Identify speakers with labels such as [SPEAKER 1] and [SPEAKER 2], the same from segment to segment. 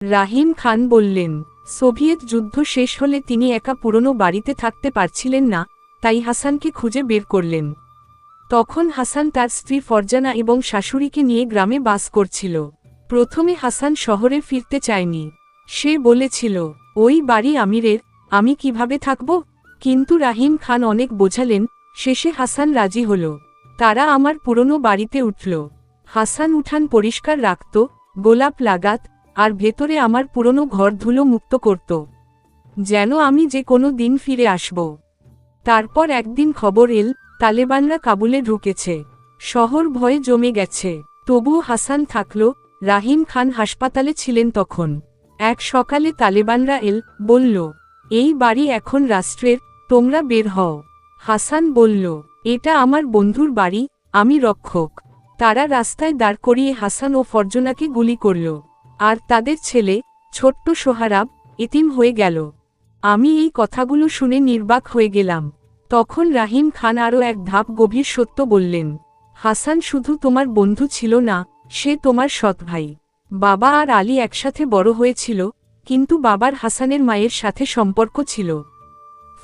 [SPEAKER 1] রাহিম খান বললেন, সোভিয়েত যুদ্ধ শেষ হলে তিনি একা পুরনো বাড়িতে থাকতে পারছিলেন না, তাই হাসানকে খুঁজে বের করলেন। তখন হাসান তার স্ত্রী ফরজানা এবং শাশুড়িকে নিয়ে গ্রামে বাস করছিল। প্রথমে হাসান শহরে ফিরতে চায়নি। সে বলেছিল, ওই বাড়ি আমিরের, আমি কীভাবে থাকব? কিন্তু রাহিম খান অনেক বোঝালেন, শেষে হাসান রাজি হল। তারা আমার পুরনো বাড়িতে উঠল। হাসান উঠান পরিষ্কার রাখত, গোলাপ লাগাত আর ভেতরে আমার পুরনো ঘর ধুলো মুক্ত করত। যেন আমি যে কোনো দিন ফিরে আসব। তারপর একদিন খবর এল, তালেবানরা কাবুলে ঢুকেছে। শহর ভয়ে জমে গেছে। তবুও হাসান থাকল, রাহিম খান হাসপাতালে ছিলেন তখন। এক সকালে তালেবানরা এল, বলল, এই বাড়ি এখন রাষ্ট্রের, তোমরা বের হও। হাসান বলল, এটা আমার বন্ধুর বাড়ি, আমি রক্ষক। তারা রাস্তায় দাঁড় করিয়ে হাসান ও ফরজনাকে গুলি করল। আর তাদের ছেলে, ছোট্ট সোহারাব এতিম হয়ে গেল। আমি এই কথাগুলো শুনে নির্বাক হয়ে গেলাম। তখন রাহিম খান আরও এক ধাপ গভীর সত্য বললেন, হাসান শুধু তোমার বন্ধু ছিল না, সে তোমার সৎ ভাই। বাবা আর আলী একসাথে বড় হয়েছিল, কিন্তু বাবার হাসানের মায়ের সাথে সম্পর্ক ছিল।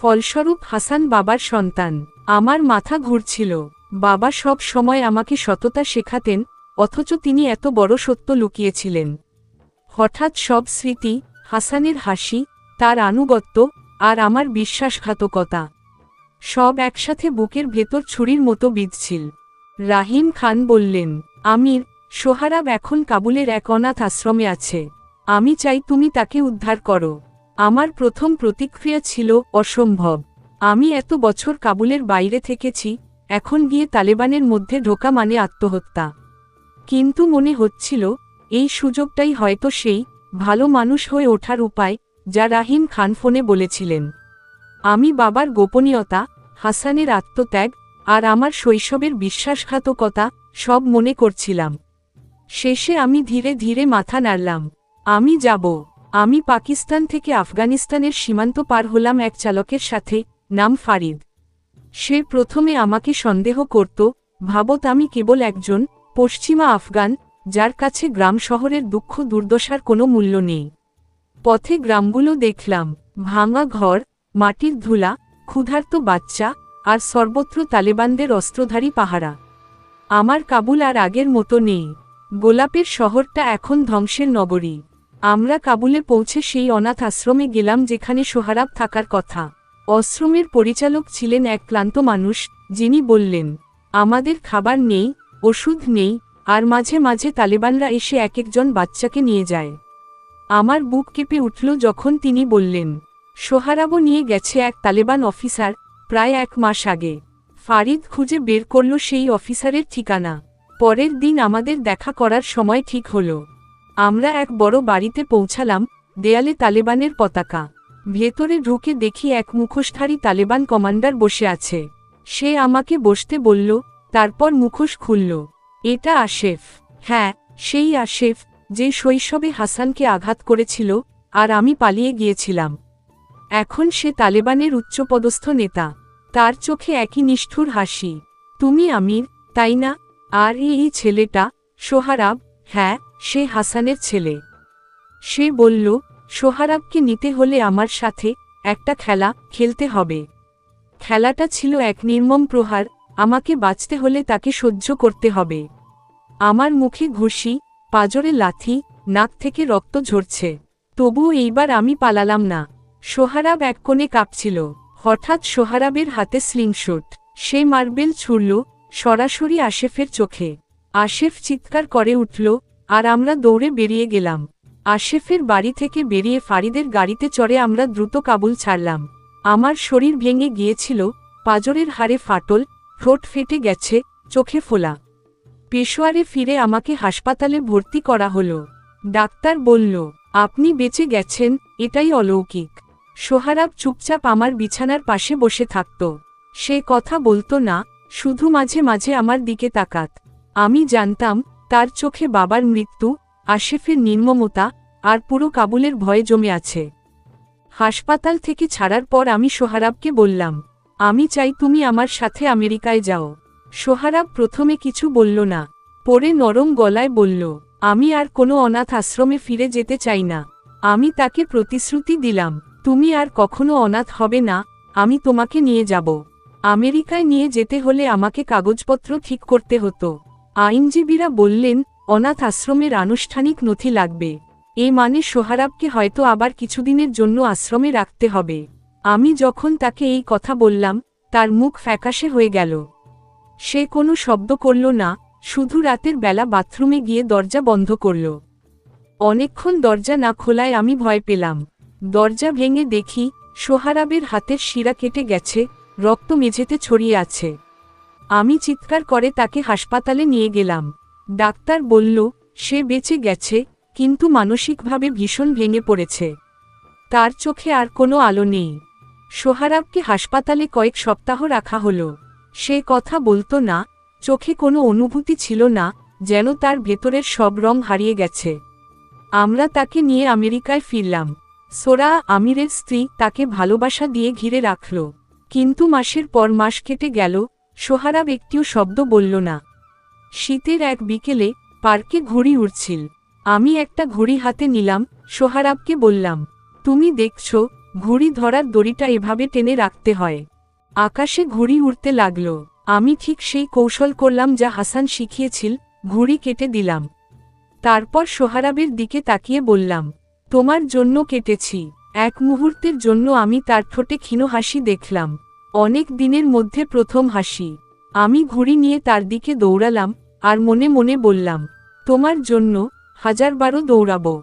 [SPEAKER 1] ফলস্বরূপ হাসান বাবার সন্তান। আমার মাথা ঘুরছিল। বাবা সব সময় আমাকে সততা শেখাতেন, অথচ তিনি এত বড় সত্য লুকিয়েছিলেন। হঠাৎ সব স্মৃতি, হাসানের হাসি, তার আনুগত্য আর আমার বিশ্বাসঘাতকতা। সব একসাথে বুকের ভেতর ছুরির মতো বিঁধছিল। রাহিম খান বললেন, আমির, সোহারাব এখন কাবুলের এক অনাথ আশ্রমে আছে। আমি চাই তুমি তাকে উদ্ধার করো। আমার প্রথম প্রতিক্রিয়া ছিল অসম্ভব। আমি এত বছর কাবুলের বাইরে থেকেছি, এখন গিয়ে তালেবানের মধ্যে ঢোকা মানে আত্মহত্যা। কিন্তু মনে হচ্ছিল এই সুযোগটাই হয়তো সেই ভালো মানুষ হয়ে ওঠার উপায় যা রাহিম খান ফোনে বলেছিলেন। আমি বাবার গোপনীয়তা, হাসানের আত্মত্যাগ আর আমার শৈশবের বিশ্বাসঘাতকতা সব মনে করছিলাম। শেষে আমি ধীরে ধীরে মাথা নাড়লাম। আমি যাব। আমি পাকিস্তান থেকে আফগানিস্তানের সীমান্ত পার হলাম এক চালকের সাথে, নাম ফারিদ। সে প্রথমে আমাকে সন্দেহ করত, ভাবত আমি কেবল একজন পশ্চিমা আফগান যার কাছে গ্রাম শহরের দুঃখ দুর্দশার কোনো মূল্য নেই। পথে গ্রামগুলো দেখলাম, ভাঙা ঘর, মাটির ধুলা, ক্ষুধার্ত বাচ্চা, আর সর্বত্র তালেবানদের অস্ত্রধারী পাহারা। আমার কাবুল আর আগের মতো নেই। গোলাপের শহরটা এখন ধ্বংসের নগরী। আমরা কাবুলে পৌঁছে সেই অনাথ আশ্রমে গেলাম যেখানে সোহারাব থাকার কথা। আশ্রমের পরিচালক ছিলেন এক ক্লান্ত মানুষ, যিনি বললেন, আমাদের খাবার নেই, ওষুধ নেই আর মাঝে মাঝে তালেবানরা এসে এক একজন বাচ্চাকে নিয়ে যায়। আমার বুক কেঁপে উঠল যখন তিনি বললেন, সোহারাবো নিয়ে গেছে এক তালেবান অফিসার প্রায় এক মাস আগে। ফারিদ খুঁজে বের করল সেই অফিসারের ঠিকানা। পরের দিন আমাদের দেখা করার সময় ঠিক হল। আমরা এক বড় বাড়িতে পৌঁছালাম, দেয়ালে তালেবানের পতাকা। ভেতরে ঢুকে দেখি এক মুখোশধারী তালেবান কমান্ডার বসে আছে। সে আমাকে বসতে বলল, তারপর মুখোশ খুলল। এটা আশেফ। হ্যাঁ সেই আশেফ, যে শৈশবে হাসানকে আঘাত করেছিল, আর আমি পালিয়ে গিয়েছিলাম। এখন সে তালেবানের উচ্চপদস্থ নেতা। তার চোখে একই নিষ্ঠুর হাসি। তুমি আমির, তাই না? আর এই ছেলেটা, সোহারাব হ্যাঁ সে হাসানের ছেলে। সে বলল, সোহারাবকে নিতে হলে আমার সাথে একটা খেলা খেলতে হবে। খেলাটা ছিল এক নির্মম প্রহার আমাকে বাঁচতে হলে তাকে সহ্য করতে হবে। আমার মুখে ঘুষি, পাজরে লাথি, নাক থেকে রক্ত ঝরছে। তবুও এইবার আমি পালালাম না। সোহারাব এক কোণে কাঁপছিল। হঠাৎ সোহারাবের হাতে স্লিংশুট। সে মার্বেল ছুড়ল, সরাসরি আশেফের চোখে। আশেফ চিৎকার করে উঠল, আর আমরা দৌড়ে বেরিয়ে গেলাম। আশেফের বাড়ি থেকে বেরিয়ে ফারিদের গাড়িতে চড়ে আমরা দ্রুত কাবুল ছাড়লাম। আমার শরীর ভেঙে গিয়েছিল, পাজরের হাড়ে ফাটল ঠোঁট ফেটে গেছে, চোখে ফোলা। পেশোয়ারে ফিরে আমাকে হাসপাতালে ভর্তি করা হলো। ডাক্তার বলল, আপনি বেঁচে গেছেন, এটাই অলৌকিক। সোহারাব চুপচাপ আমার বিছানার পাশে বসে থাকত। সে কথা বলতো না, শুধু মাঝে মাঝে আমার দিকে তাকাত। আমি জানতাম, তার চোখে বাবার মৃত্যু, আশেফের নির্মমতা, আর পুরো কাবুলের ভয়ে জমে আছে। হাসপাতাল থেকে ছাড়ার পর আমি সোহারাবকে বললাম আমি চাই তুমি আমার সাথে আমেরিকায় যাও। সোহারাব প্রথমে কিছু বলল না, পরে নরম গলায় বলল, আমি আর কোনো অনাথ আশ্রমে ফিরে যেতে চাই না। আমি তাকে প্রতিশ্রুতি দিলাম, তুমি আর কখনো অনাথ হবে না, আমি তোমাকে নিয়ে যাব। আমেরিকায় নিয়ে যেতে হলে আমাকে কাগজপত্র ঠিক করতে হতো। আইনজীবীরা বললেন, অনাথ আশ্রমের আনুষ্ঠানিক নথি লাগবে। এ মানে সোহারাবকে হয়তো আবার কিছুদিনের জন্য আশ্রমে রাখতে হবে। আমি যখন তাকে এই কথা বললাম, তার মুখ ফ্যাকাশে হয়ে গেল। সে কোনো শব্দ করল না, শুধু রাতের বেলা বাথরুমে গিয়ে দরজা বন্ধ করল। অনেকক্ষণ দরজা না খোলায় আমি ভয় পেলাম। দরজা ভেঙে দেখি, সোহারাবের হাতের শিরা কেটে গেছে, রক্ত মেঝেতে ছড়িয়ে আছে। আমি চিৎকার করে তাকে হাসপাতালে নিয়ে গেলাম। ডাক্তার বলল, সে বেঁচে গেছে, কিন্তু মানসিকভাবে ভীষণ ভেঙে পড়েছে। তার চোখে আর কোনো আলো নেই। সোহারাবকে হাসপাতালে কয়েক সপ্তাহ রাখা হলো। সে কথা বলতো না, চোখে কোনো অনুভূতি ছিল না, যেন তার ভেতরের সব রং হারিয়ে গেছে। আমরা তাকে নিয়ে আমেরিকায় ফিরলাম। সোরা আমিরের স্ত্রী তাকে ভালোবাসা দিয়ে ঘিরে রাখল। কিন্তু মাসের পর মাস কেটে গেল, সোহারাব একটিও শব্দ বলল না। শীতের এক বিকেলে পার্কে ঘুড়ি উড়ছিল। আমি একটা ঘড়ি হাতে নিলাম, সোহারাবকে বললাম, তুমি দেখছ ঘুড়ি ধরার দড়িটা এভাবে টেনে রাখতে হয়। আকাশে ঘুড়ি উড়তে লাগল। আমি ঠিক সেই কৌশল করলাম যা হাসান শিখিয়েছিল, ঘুড়ি কেটে দিলাম। তারপর সোহারাবের দিকে তাকিয়ে বললাম, তোমার জন্য কেটেছি। এক মুহূর্তের জন্য আমি তার ঠোঁটে ক্ষীণ হাসি দেখলাম। অনেক দিনের মধ্যে প্রথম হাসি। আমি ঘুড়ি নিয়ে তার দিকে দৌড়ালাম আর মনে মনে বললাম, তোমার জন্য হাজারবারও দৌড়াবো।